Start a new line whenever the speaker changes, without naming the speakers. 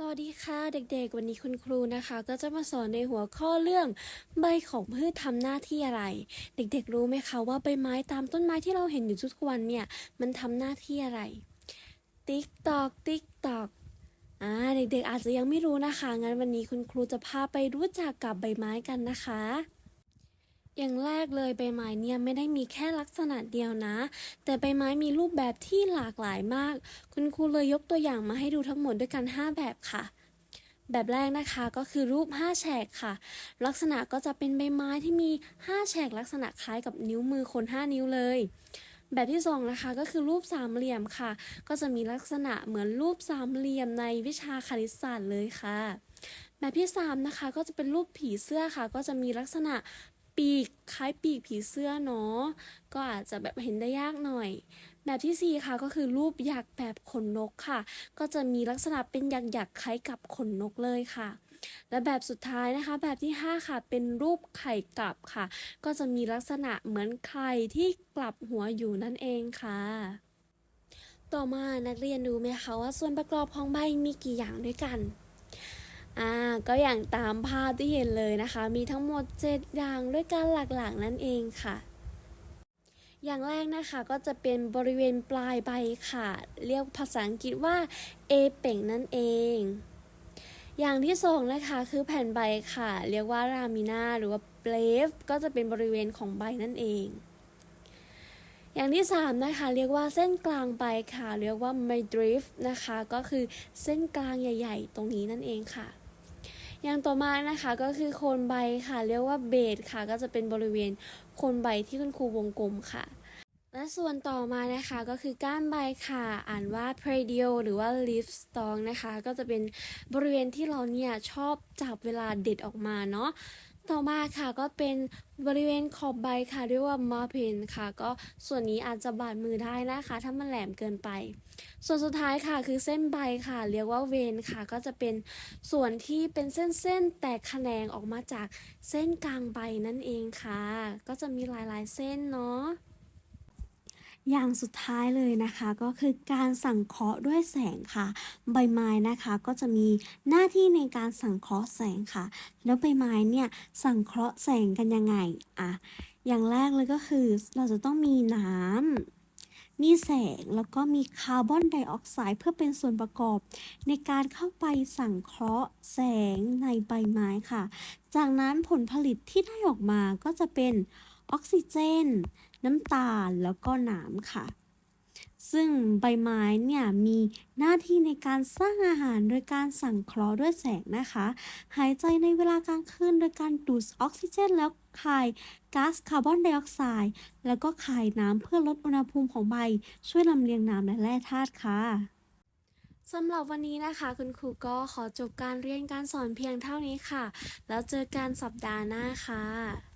สวัสดีค่ะเด็กๆ วันนี้คุณครูนะคะ ก็จะมาสอนในหัวข้อเรื่อง ใบของพืชทำหน้าที่อะไร เด็กๆรู้ไหมคะว่าใบไม้ตามต้นไม้ที่เราเห็นอยู่ทุกวันเนี่ยมันทำหน้าที่อะไร ติ๊กตอกติ๊กตอกอ่าเด็กๆอาจจะยังไม่รู้นะคะงั้นวันนี้คุณครูจะพาไปรู้จักกับใบไม้กันนะคะ อย่างแรกเลยใบไม้เนี่ยไม่ได้มีแค่ลักษณะเดียวนะ แต่ใบไม้มีรูปแบบที่หลากหลายมาก คุณครูเลยยกตัวอย่างมาให้ดูทั้งหมดด้วยกัน 5 แบบค่ะ แบบแรกนะคะก็คือรูป 5 แฉกค่ะ ลักษณะก็จะเป็นใบไม้ที่มี 5 แฉกลักษณะคล้ายกับนิ้วมือคน 5 นิ้วเลยแบบที่สองนะคะก็คือรูปสามเหลี่ยมค่ะ ก็จะมีลักษณะเหมือนรูปสามเหลี่ยมในวิชาคณิตศาสตร์เลยค่ะ แบบที่สามนะคะก็จะเป็นรูปผีเสื้อค่ะ ก็จะมีลักษณะ ปีกคล้ายปีกผีเสื้อเนาะก็อาจจะแบบเห็นได้ยากหน่อย แบบที่สี่ค่ะก็คือรูปหยักแบบขนนกค่ะ ก็จะมีลักษณะเป็นหยักหยักๆคล้ายกับขนนกเลยค่ะ และแบบสุดท้ายนะคะ แบบที่ 5 ค่ะ เป็นรูปไข่กลับค่ะ ก็จะมีลักษณะเหมือนไข่ที่กลับหัวอยู่นั่นเองค่ะต่อมานักเรียนรู้ไหมคะว่าส่วนประกอบของใบมีกี่อย่างด้วยกัน อ่าก็อย่างตามภาพที่เห็นเลยนะคะ มีทั้งหมด 7 อย่างด้วยกันหลักๆ นั่นเองค่ะ อย่างแรกนะคะก็จะเป็นบริเวณปลายใบค่ะ เรียกภาษาอังกฤษว่า a เป่งนั่นเองอย่างที่สองนะคะคือแผ่นใบค่ะ เรียกว่ารามินาหรือว่าเบลฟก็จะเป็นบริเวณของใบนั่นเอง อย่างที่สามนะคะเรียกว่าเส้นกลางใบค่ะ เรียกว่า midriff นะคะ ก็คือเส้นกลางใหญ่ ๆ ตรงนี้นั่นเองค่ะ อย่างต่อมานะคะก็คือโคนใบค่ะเรียกว่าเบสค่ะ ก็จะเป็นบริเวณโคนใบที่คุณครูวงกลมค่ะ และส่วนต่อมานะคะก็คือก้านใบค่ะ อ่านว่า predio หรือว่า leaf stalk นะคะ ก็จะเป็นบริเวณที่เราเนี่ยชอบจับเวลาเด็ดออกมาเนาะ ต่อมาค่ะก็เป็นบริเวณขอบใบค่ะเรียกว่ามาเพนค่ะ ก็ส่วนนี้อาจจะบาดมือได้นะคะ ถ้ามันแหลมเกินไป ส่วนสุดท้ายค่ะคือเส้นใบค่ะ เรียกว่าเวนค่ะ ก็จะเป็นส่วนที่เป็นเส้นๆแตกแขนงออกมาจากเส้นกลางใบนั่นเองค่ะ ก็จะมีหลายๆเส้นเนาะ อย่างสุดท้ายเลยนะคะก็คือการสังเคราะห์ด้วยแสงค่ะ ใบไม้นะคะก็จะมีหน้าที่ในการสังเคราะห์แสงค่ะ แล้วใบไม้เนี่ยสังเคราะห์แสงกันยังไงอะอย่างแรกเลยก็คือเราจะต้องมีน้ำ มีแสงแล้วก็มีคาร์บอนไดออกไซด์เพื่อเป็นส่วนประกอบ ในการเข้าไปสังเคราะห์แสงในใบไม้ค่ะ จากนั้นผลผลิตที่ได้ออกมาก็จะเป็นออกซิเจน น้ำตาลแล้วก็น้ำค่ะ ซึ่งใบไม้เนี่ยมีหน้าที่ในการสร้างอาหารโดยการสังเคราะห์ด้วยแสงนะคะ หายใจในเวลากลางคืนโดยการดูดออกซิเจนแล้วคายก๊าซคาร์บอนไดออกไซด์แล้วก็คายน้ำเพื่อลดอุณหภูมิของใบ ช่วยลำเลียงน้ำและแร่ธาตุค่ะสำหรับวันนี้นะคะ คุณครูก็ขอจบการเรียนการสอนเพียงเท่านี้ค่ะ แล้วเจอกันสัปดาห์หน้าค่ะ